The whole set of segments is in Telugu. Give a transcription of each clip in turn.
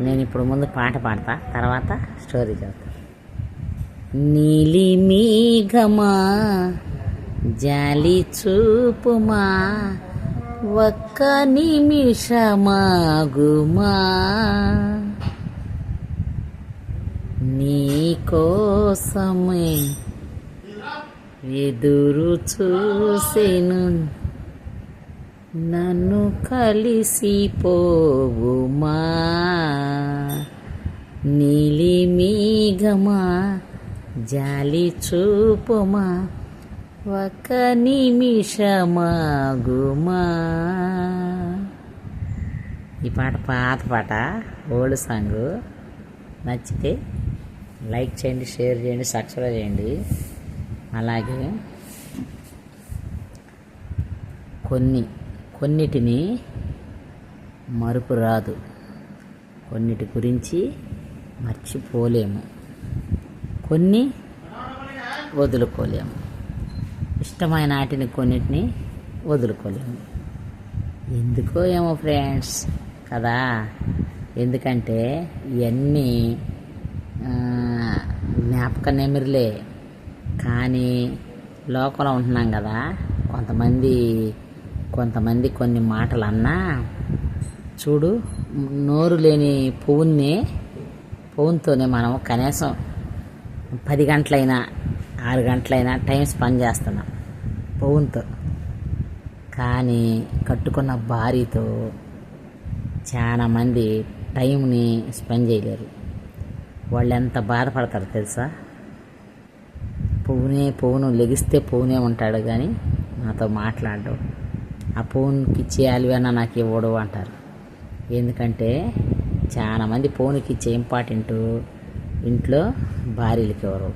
నేను ఇప్పుడు ముందు పాట పాడతా తర్వాత స్టోరీ చదువుతా నీలి మీఘమా జాలి చూపుమా ఒక్క నిమిషమాగుమా నీ కోసమే ఎదురు చూసెను. నన్ను కలిసిపోవుమా? నీలిమీగమా? జాలి చూపుమా ఒక నిమిషమాగుమా? ఈ పాట పాత పాట ఓల్డ్ సాంగ్. నచ్చితే లైక్ చేయండి షేర్ చేయండి సబ్స్క్రైబ్ చేయండి. అలాగే కొన్ని కొన్నిటిని మరుపు రాదు కొన్నిటి గురించి మర్చిపోలేము. కొన్ని వదులుకోలేము. ఇష్టమైన వాటిని కొన్నిటిని వదులుకోలేము. ఎందుకో ఏమో ఫ్రెండ్స్ కదా? ఎందుకంటే ఇవన్నీ జ్ఞాపక నెమిరిలే. కానీ లోకంలో ఉంటున్నాం కదా కొంతమంది కొంతమంది కొన్ని మాటలు అన్నా చూడు నోరు లేని పువ్వుని పువ్వుతోనే మనం కనీసం పది గంటలైనా ఆరు గంటలైనా టైం స్పెండ్ చేస్తున్నాం పువ్వుతో. కానీ కట్టుకున్న భార్యతో చాలా మంది టైంని స్పెండ్ చేయలేరు. వాళ్ళు ఎంత బాధపడతారు తెలుసా? పువ్వునే పువ్వును లెగిస్తే పువ్వునే ఉంటాడు కానీ నాతో మాట్లాడడం. ఆ పువ్వునికి ఇచ్చే అలివైనా నాకు ఇవ్వడు అంటారు. ఎందుకంటే చాలామంది ఫోన్కి ఇచ్చే ఇంపార్టెంట్ ఇంట్లో భార్యలకి ఎవరు?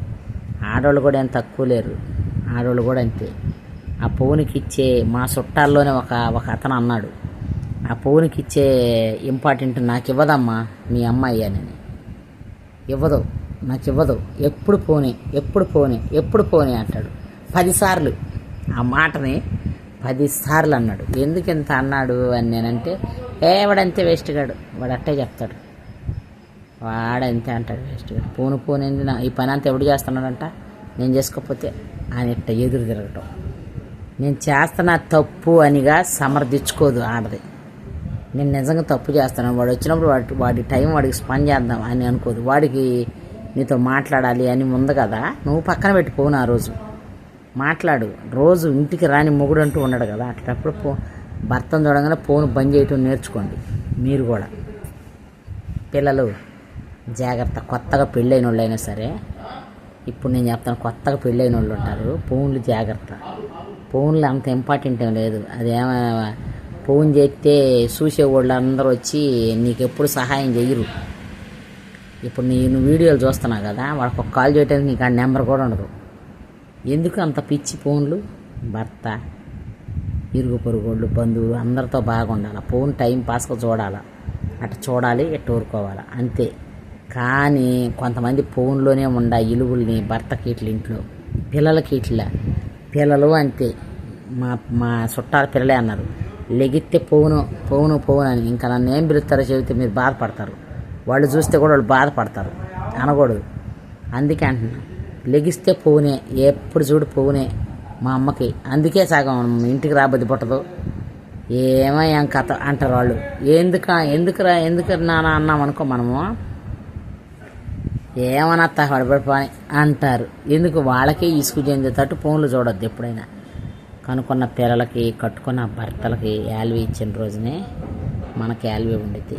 ఆడవాళ్ళు కూడా ఏం తక్కువ లేరు. ఆడవాళ్ళు కూడా అంతే. ఆ ఫోన్కి ఇచ్చే మా చుట్టాల్లోనే ఒక ఒక అతను అన్నాడు. ఆ ఫోన్కి ఇచ్చే ఇంపార్టెంట్ నాకు ఇవ్వదమ్మా మీ అమ్మాయి అని. ఇవ్వదు నాకు ఇవ్వదు. ఎప్పుడు పోనీ ఎప్పుడు పోనే ఎప్పుడు పోనే అంటాడు. పదిసార్లు ఆ మాటని పదిసార్లు అన్నాడు ఎందుకు ఇంత అన్నాడు అని నేనంటే ఏ వాడంతే వేస్ట్ గాడు వాడు అట్టే చెప్తాడు. వాడంతే అంటాడు వేస్ట్ గాడు. పోను పోనింది నా ఈ పని అంతా ఎవడు చేస్తున్నాడంట? నేను చేసుకోకపోతే ఆయన ఇట్ట ఎదురు తిరగటం. నేను చేస్తున్న తప్పు అనిగా సమర్థించుకోదు ఆడది. నేను నిజంగా తప్పు చేస్తాను. వాడు వచ్చినప్పుడు వాడి వాడి టైం వాడికి స్పెండ్ చేద్దాం అని అనుకోదు. వాడికి నీతో మాట్లాడాలి అని ఉంది కదా నువ్వు పక్కన పెట్టుకోను ఆ రోజు. మాట్లాడు. రోజు ఇంటికి రాని మొగుడు అంటూ ఉన్నాడు కదా. అట్లప్పుడు పో భర్తను చూడగానే ఫోన్ బంద్ చేయటం నేర్చుకోండి. మీరు కూడా. పిల్లలు జాగ్రత్త. కొత్తగా పెళ్ళైన వాళ్ళు అయినా సరే ఇప్పుడు నేను చెప్తాను కొత్తగా పెళ్ళైన వాళ్ళు ఉంటారు. ఫోన్లు జాగ్రత్త. ఫోన్లు అంత ఇంపార్టెంట్ ఏం లేదు. అదేమో ఫోన్ చేస్తే చూసేవాళ్ళు అందరూ వచ్చి నీకు ఎప్పుడు సహాయం చేయరు ఇప్పుడు నేను వీడియోలు చూస్తున్నా కదా వాళ్ళకి ఒక కాల్ చేయడానికి నీకు ఆ నెంబర్ కూడా ఉండదు. ఎందుకు అంత పిచ్చి ఫోన్లు? భర్త ఇరుగు పొరుగుళ్ళు బంధువులు అందరితో బాగుండాలి? ఫోన్ టైం పాస్గా చూడాలి? అటు చూడాలి ఇటు ఊరుకోవాలి? అంతే. కానీ కొంతమంది ఫోన్లోనే ఉండ ఇలుగుల్ని భర్తకి ఇట్ల ఇంట్లో పిల్లలకి ఇట్లా పిల్లలు అంతే. మా మా చుట్టాల పిల్లలే అన్నారు. లెగితే పోను పోను పోను అని ఇంకా నన్ను ఏం పిలుస్తారో చెబితే మీరు బాధపడతారు. వాళ్ళు చూస్తే కూడా వాళ్ళు బాధపడతారు. అనకూడదు. అందుకే అంటున్నాను లెగిస్తే పువ్వునే ఎప్పుడు చూడు పువ్వునే మా అమ్మకి. అందుకే సగం ఇంటికి రాబోద్ది పుట్టదు. ఏమో ఏం కథ అంటారు వాళ్ళు. ఎందుక ఎందుకురా ఎందుకు నాన్న అన్నాం అనుకో మనము. ఏమనత్త హడబడిపోయి అంటారు. ఎందుకు వాళ్ళకే ఇసుకు చెందేటట్టు ఫోన్లు చూడొద్దు ఎప్పుడైనా. కనుక్కున్న పిల్లలకి కట్టుకున్న భర్తలకి యాల్వి ఇచ్చిన రోజునే మనకి యాల్వి ఉండిద్ది.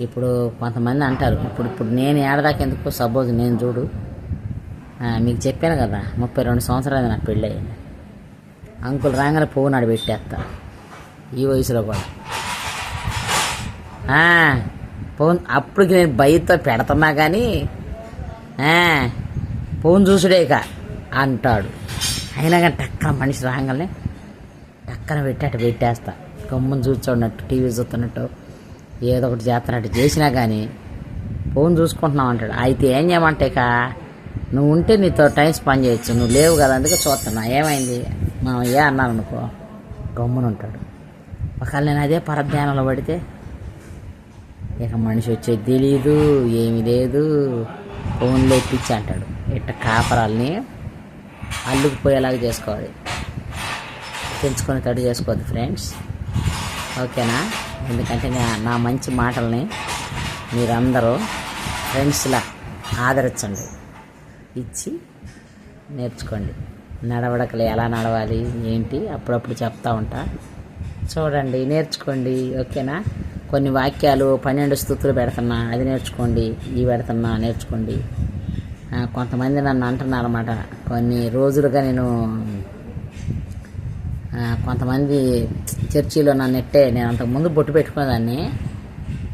ఇప్పుడు కొంతమంది అంటారు ఇప్పుడు ఇప్పుడు నేను ఏడదాకా ఎందుకు? సపోజ్ నేను చూడు. మీకు చెప్పాను కదా ముప్పై రెండు సంవత్సరాలు నాకు పెళ్ళి అయింది. అంకుల్ రాగానే పువ్వు నాడు పెట్టేస్తా. ఈ వయసులో కూడా. ఫోన్ అప్పటికి నేను బయటతో పెడుతున్నా కానీ ఆ, ఫోన్ చూసుడేక అంటాడు. అయినా కానీ టక్కన మనిషి రాగానే టక్కన పెట్టేట పెట్టేస్తా. గమ్మును చూస్తున్నట్టు టీవీ చూస్తున్నట్టు ఏదో ఒకటి చేస్తున్నట్టు చేసినా కానీ ఫోన్ చూసుకుంటున్నాం అంటాడు. అయితే ఏం చేయమంటే ఇక నువ్వు ఉంటే నీతో టైం స్పెండ్ చేయొచ్చు. నువ్వు లేవు కదా అందుకే చూస్తున్నా. ఏమైంది? మనం ఏ అన్నాను అనుకో గమ్మున ఉంటాడు ఒకవేళ నేను అదే పరధ్యానంలో పడితే ఇక మనిషి వచ్చేది తెలియదు ఏమి లేదు. ఫోన్లో ఎప్పించి అంటాడు. ఇట్ట కాపరాల్ని అల్లుకుపోయేలాగా చేసుకోవాలి. పెంచుకొని తడి చేసుకోవద్దు ఫ్రెండ్స్. ఓకేనా? ఎందుకంటే నా- నా మంచి మాటల్ని మీరందరూ ఫ్రెండ్స్లా ఆదరించండి. ఇచ్చి నేర్చుకోండి. నడవడకలు ఎలా నడవాలి ఏంటి అప్పుడప్పుడు చెప్తా ఉంటా. చూడండి నేర్చుకోండి ఓకేనా? కొన్ని వాక్యాలు పన్నెండు స్థుతులు పెడుతున్నా అది నేర్చుకోండి ఇవి పెడుతున్నా నేర్చుకోండి. కొంతమంది నన్ను అంటున్నారు అనమాట కొన్ని రోజులుగా నేను కొంతమంది చర్చిలో నన్ను ఎట్టే నేను అంతకుముందు బొట్టు పెట్టుకునేదాన్ని.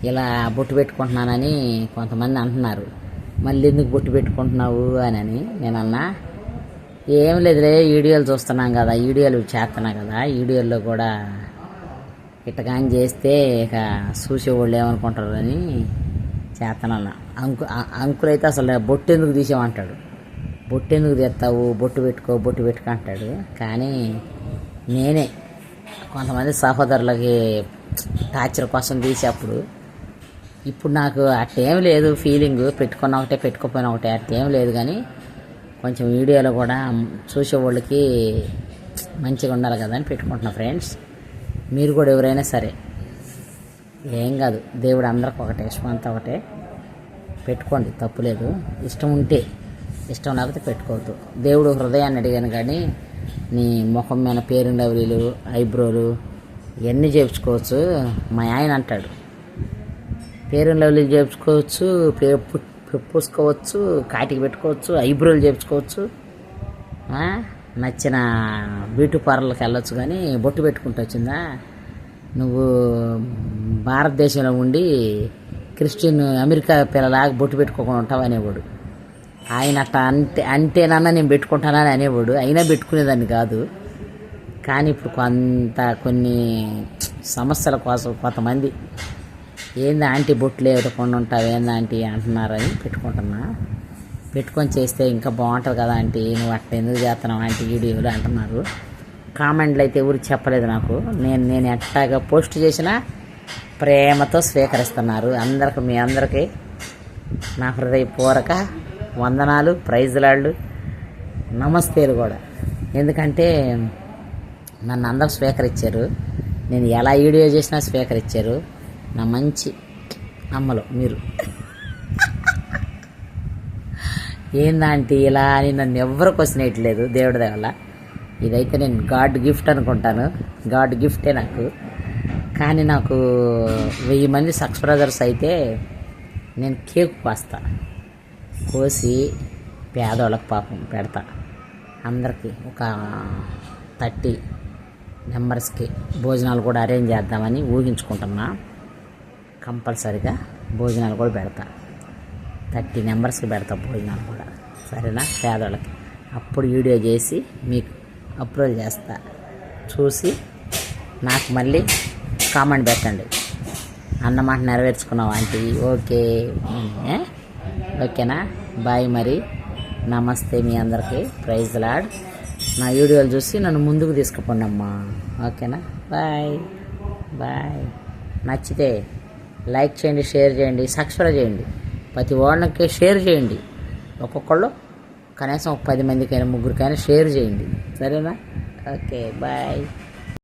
ఇలా బొట్టు పెట్టుకుంటున్నానని కొంతమంది అంటున్నారు. మళ్ళీ ఎందుకు బొట్టు పెట్టుకుంటున్నావు అని అని నేను అన్నా ఏం లేదులే వీడియోలు చూస్తున్నాం కదా వీడియోలు చేస్తున్నాం కదా వీడియోల్లో కూడా ఇట్టగాని చేస్తే ఇక చూసేవాళ్ళు ఏమనుకుంటారు అని చేస్తానన్న అంకు అంకులు అయితే అసలు బొట్టు ఎందుకు తీసామంటాడు బొట్టు ఎందుకు తీస్తావు? బొట్టు పెట్టుకో బొట్టు పెట్టుకో అంటాడు. కానీ నేనే కొంతమంది సహోదరులకి టార్చర్ కోసం తీసేప్పుడు ఇప్పుడు నాకు అట్టేం లేదు ఫీలింగ్ పెట్టుకున్న ఒకటే పెట్టుకోపోయిన ఒకటే అట్టేం లేదు కానీ కొంచెం వీడియోలో కూడా చూసేవాళ్ళకి మంచిగా ఉండాలి కదా అని పెట్టుకుంటున్నా ఫ్రెండ్స్ మీరు కూడా ఎవరైనా సరే ఏం కాదు దేవుడు అందరికి ఒకటే ఇష్టం అంతా ఒకటే. పెట్టుకోండి తప్పులేదు ఇష్టం ఉంటే ఇష్టం లేకపోతే పెట్టుకోవద్దు. దేవుడు హృదయాన్ని అడిగాను కానీ నీ ముఖం మీద పేరుండవలీలు ఐబ్రోలు ఇవన్నీ చేయించుకోవచ్చు మా ఆయన అంటాడు. పేరెంట్ లవ్లీలు చేపించుకోవచ్చు పేపు పు- పూసుకోవచ్చు కాటికి పెట్టుకోవచ్చు ఐబ్రోలు చేపించుకోవచ్చు నచ్చిన బ్యూటీ పార్లర్కి వెళ్ళొచ్చు కానీ బొట్టు పెట్టుకుంటూ వచ్చిందా? నువ్వు భారతదేశంలో ఉండి క్రిస్టియన్ అమెరికా పిల్లలాగా బొట్టు పెట్టుకోకుండా ఉంటావు అనేవాడు. ఆయన అట్ట అంటే అంటేనన్నా నేను పెట్టుకుంటానని అనేవాడు. అయినా పెట్టుకునేదాన్ని కాదు. కానీ ఇప్పుడు కొంత కొన్ని సమస్యల కోసం కొంతమంది ఏంది ఆంటీ బొట్లు వేయకుండా ఉంటావు ఏంది ఆంటీ అంటున్నారని పెట్టుకుంటున్నా. పెట్టుకొని చేస్తే ఇంకా బాగుంటుంది కదా ఆంటీ నువ్వు అట్లా ఎందుకు చేస్తున్నావు ఆంటీ వీడియోలు అంటున్నారు. కామెంట్లు అయితే ఎవరు చెప్పలేదు నాకు. నేను నేను ఎట్టాగా పోస్ట్ చేసినా ప్రేమతో స్వీకరిస్తున్నారు. అందరికి మీ అందరికీ నా హృదయపూర్వక వందనాలు ప్రైజ్లాళ్ళు నమస్తేలు కూడా. ఎందుకంటే నన్ను అందరూ స్వీకరించారు. నేను ఎలా వీడియో చేసినా స్వీకరించారు. నా మంచి అమ్మలో మీరు. ఏందంటే ఇలా అని నన్ను ఎవరు క్వశ్చన్ వేయట్లేదు దేవుడి దేవల ఇదైతే నేను గాడ్ గిఫ్ట్ అనుకుంటాను. గాడ్ గిఫ్టే నాకు. కానీ నాకు వెయ్యి మంది సబ్స్క్రైబర్స్ అయితే నేను కేక్ కోస్తా. కోసి పేదోళ్ళకి పాపం పెడతా. అందరికీ ఒక థర్టీ మెంబర్స్కి భోజనాలు కూడా అరేంజ్ చేద్దామని ఊహించుకుంటున్నా. కంపల్సరిగా భోజనాలు కూడా పెడతా. థర్టీ మెంబర్స్కి పెడతా భోజనాలు కూడా. సరేనా? పేదోళ్ళకి. అప్పుడు వీడియో చేసి మీకు అప్లోడ్ చేస్తా. చూసి నాకు మళ్ళీ కామెంట్ పెట్టండి. అన్నమాట నెరవేర్చుకున్నావు ఆంటీ? ఓకే. ఓకేనా? బాయ్ మరి. నమస్తే మీ అందరికీ. Praise lord. నా వీడియోలు చూసి నన్ను ముందుకు తీసుకుపోండి అమ్మా ఓకేనా? బాయ్. బాయ్. నచ్చితే లైక్ చేయండి షేర్ చేయండి సబ్స్క్రైబ్ చేయండి. ప్రతి వాళ్ళకి షేర్ చేయండి. ఒక్కొక్కళ్ళు కనీసం ఒక పది మందికైనా ముగ్గురికైనా షేర్ చేయండి. సరేనా? Okay bye.